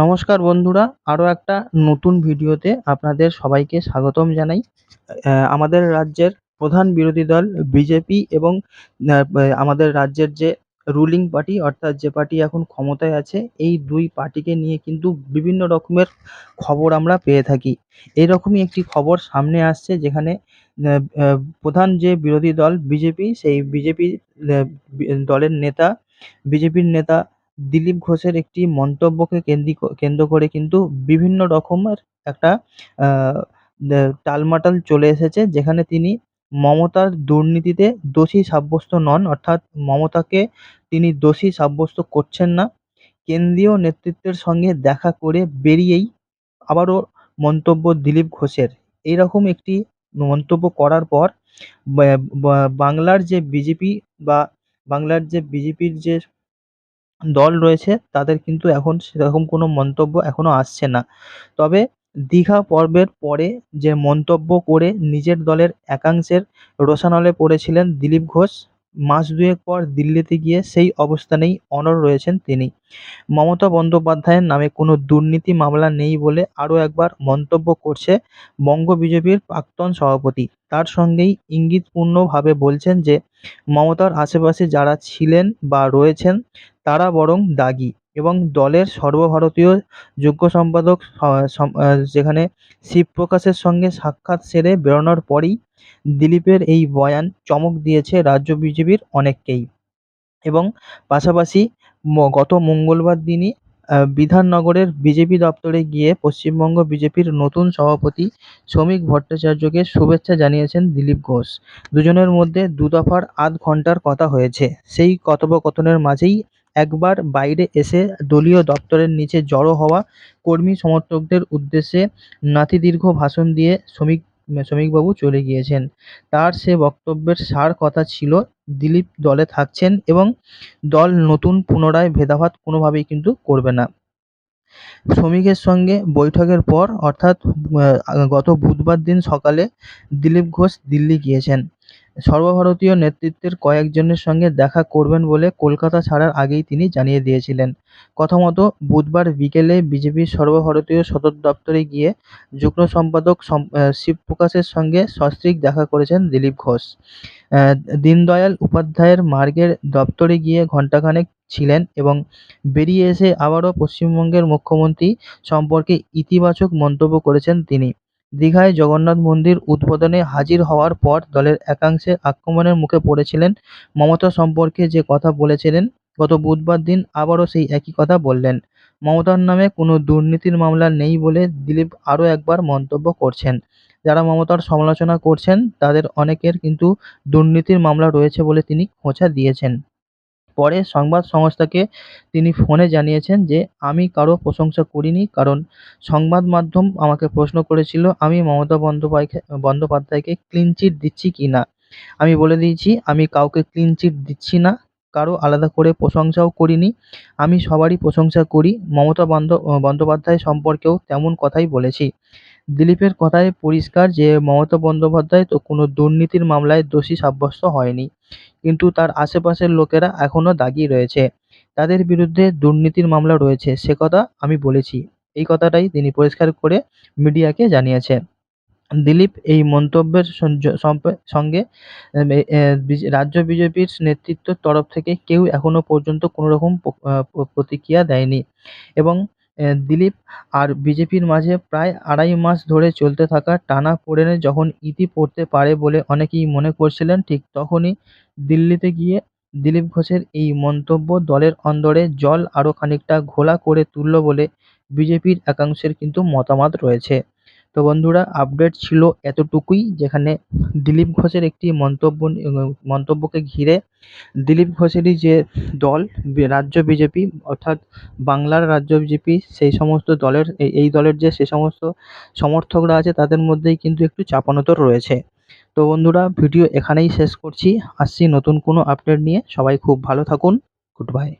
নমস্কার বন্ধুরা, আরও একটা নতুন ভিডিওতে আপনাদের সবাইকে স্বাগতম জানাই। আমাদের রাজ্যের প্রধান বিরোধী দল বিজেপি এবং আমাদের রাজ্যের যে রুলিং পার্টি অর্থাৎ যে পার্টি এখন ক্ষমতায় আছে, এই দুই পার্টিকে নিয়ে কিন্তু বিভিন্ন রকমের খবর আমরা পেয়ে থাকি। এরকমই একটি খবর সামনে আসছে, যেখানে প্রধান যে বিরোধী দল বিজেপি, সেই বিজেপি দলের নেতা, বিজেপির নেতা দিলীপ ঘোষের একটি মন্তব্যকে কেন্দ্রি কেন্দ্র করে কিন্তু বিভিন্ন রকমের একটা টালমাটাল চলে এসেছে, যেখানে তিনি মমতার দুর্নীতিতে দোষী সাব্যস্ত নন, অর্থাৎ মমতাকে তিনি দোষী সাব্যস্ত করছেন না। কেন্দ্রীয় নেতৃত্বের সঙ্গে দেখা করে বেরিয়েই আবারও মন্তব্য দিলীপ ঘোষের। এইরকম একটি মন্তব্য করার পর বাংলার যে বিজেপি বা বাংলার যে বিজেপির যে দল রয়েছে, তাদের কিন্তু এখন সেরকম কোনো মন্তব্য এখনও আসছে না। তবে দীঘা পর্বের পরে যে মন্তব্য করে নিজের দলের একাংশের রোষানলে পড়েছিলেন দিলীপ ঘোষ, মাস দুয়েক পর দিল্লিতে গিয়ে সেই অবস্থানেই অনড় রয়েছেন তিনি। মমতা বন্দ্যোপাধ্যায়ের নামে কোনো দুর্নীতি মামলা নেই বলে আরও একবার মন্তব্য করছে বঙ্গ বিজেপির প্রাক্তন সভাপতি। তার সঙ্গেই ইঙ্গিতপূর্ণভাবে বলছেন যে, মমতার আশেপাশে যারা ছিলেন বা রয়েছেন তারা বরং দাগী এবং দলের সর্বভারতীয় যুগ্ম সম্পাদক যেখানে শিবপ্রকাশের সঙ্গে সাক্ষাৎ সেরে বেরোনোর পরেই দিলীপের এই বয়ান চমক দিয়েছে রাজ্য বিজেপির অনেককেই। এবং পাশাপাশি গত মঙ্গলবার দিনই বিধাননগরের বিজেপি দপ্তরে গিয়ে পশ্চিমবঙ্গ বিজেপির নতুন সভাপতি শ্রমিক ভট্টাচার্যকে শুভেচ্ছা জানিয়েছেন দিলীপ ঘোষ। দুজনের মধ্যে দু দফার আধ ঘণ্টার কথা হয়েছে। সেই কথোপকথনের মাঝেই একবার বাইরে এসে দলীয় দপ্তরের নিচে জড়ো হওয়া কর্মী সমর্থকদের উদ্দেশ্যে নাতিদীর্ঘ ভাষণ দিয়ে শ্রমিক, শ্রমিকবাবু চলে গিয়েছেন। তার সে বক্তব্যের সার কথা ছিল, দিলীপ দলে থাকছেন এবং দল নতুন পুনরায় ভেদাভেদ কোনোভাবেই কিন্তু করবে না। শ্রমিকের সঙ্গে বৈঠকের পর, অর্থাৎ গত বুধবার দিন সকালে দিলীপ ঘোষ দিল্লি গিয়েছেন। সর্বভারতীয় নেতৃত্বের কয়েকজনের সঙ্গে দেখা করবেন বলে কলকাতা ছাড়ার আগেই তিনি জানিয়ে দিয়েছিলেন। কথামতো বুধবার বিকেলে বিজেপির সর্বভারতীয় সদর দপ্তরে গিয়ে যুগ্ম সম্পাদক শিবপ্রকাশের সঙ্গে সস্ত্রীক দেখা করেছেন দিলীপ ঘোষ। দীনদয়াল উপাধ্যায়ের মার্গের দপ্তরে গিয়ে ঘণ্টাখানেক ছিলেন এবং বেরিয়ে এসে আবারও পশ্চিমবঙ্গের মুখ্যমন্ত্রী সম্পর্কে ইতিবাচক মন্তব্য করেছেন তিনি। দীঘায় জগন্নাথ মন্দির উদ্বোধনে হাজির হওয়ার পর দলের একাংশের আক্রমণের মুখে পড়েছিলেন মমতা সম্পর্কে যে কথা বলেছিলেন, গত বুধবার দিন আবারও সেই একই কথা বললেন। মমতার নামে কোনো দুর্নীতির মামলা নেই বলে দিলীপ আরও একবার মন্তব্য করছেন। যারা মমতার সমালোচনা করছেন, তাদের অনেকের কিন্তু দুর্নীতির মামলা রয়েছে বলে তিনি খোঁচা দিয়েছেন। পরে সংবাদ সংস্থাকে তিনি ফোনে জানিয়েছেন যে, আমি কারও প্রশংসা করিনি কারণ সংবাদ মাধ্যম আমাকে প্রশ্ন করেছিল, আমি মমতা বন্দ্যোপাধ্যায় বন্দ্যোপাধ্যায়কে ক্লিন চিট দিচ্ছি কি না? আমি বলে দিয়েছি, আমি কাউকে ক্লিন চিট দিচ্ছি না, কারও আলাদা করে প্রশংসাও করিনি, আমি সবারই প্রশংসা করি, মমতা বন্দ্যোপাধ্যায় সম্পর্কেও তেমন কথাই বলেছি। দিলীপের কথায় পরিষ্কার যে, মমতা বন্দ্যোপাধ্যায় তো কোনো দুর্নীতির মামলায় দোষী সাব্যস্ত হয়নি। কিন্তু তার আশেপাশের লোকেরা এখনও দাগি রয়েছে। তাদের বিরুদ্ধে দুর্নীতির মামলা রয়েছে, সে কথা আমি বলেছি। এই কথাটাই তিনি পরিষ্কার করে মিডিয়াকে জানিয়েছেন দিলীপ এই মন্তব্যের সঙ্গে রাজ্য বিজেপির নেতৃত্বের তরফ থেকে কেউ এখনও পর্যন্ত কোনো রকম প্রতিক্রিয়া দেয়নি। এবং দিলীপ আর বিজেপির মাঝে প্রায় আড়াই মাস ধরে চলতে থাকা টানাপোড়েনে যখন ইতি পড়তে পারে বলে অনেকেই মনে করছিলেন, ঠিক তখনই দিল্লিতে গিয়ে দিলীপ ঘোষের এই মন্তব্য দলের অন্দরে জল আরও খানিকটা ঘোলা করে তুলল বলে বিজেপির একাংশের কিন্তু মতামত রয়েছে। তো বন্ধুরা আপডেট ছিল এতটুকুই, যেখানে দিলীপ ঘোষের একটি মন্তব্য মন্তব্যকে ঘিরে দিলীপ ঘোষেরই যে দল রাজ্য বিজেপি, অর্থাৎ বাংলার রাজ্য বিজেপি, সেই সমস্ত দলের, এই দলের যে সে সমস্ত সমর্থকরা আছে, তাদের মধ্যেই কিন্তু একটু চাপানোতর রয়েছে। তো বন্ধুরা, ভিডিও এখানেই শেষ করছি। আসছি নতুন কোনো আপডেট নিয়ে। সবাই খুব ভালো থাকুন। Good bye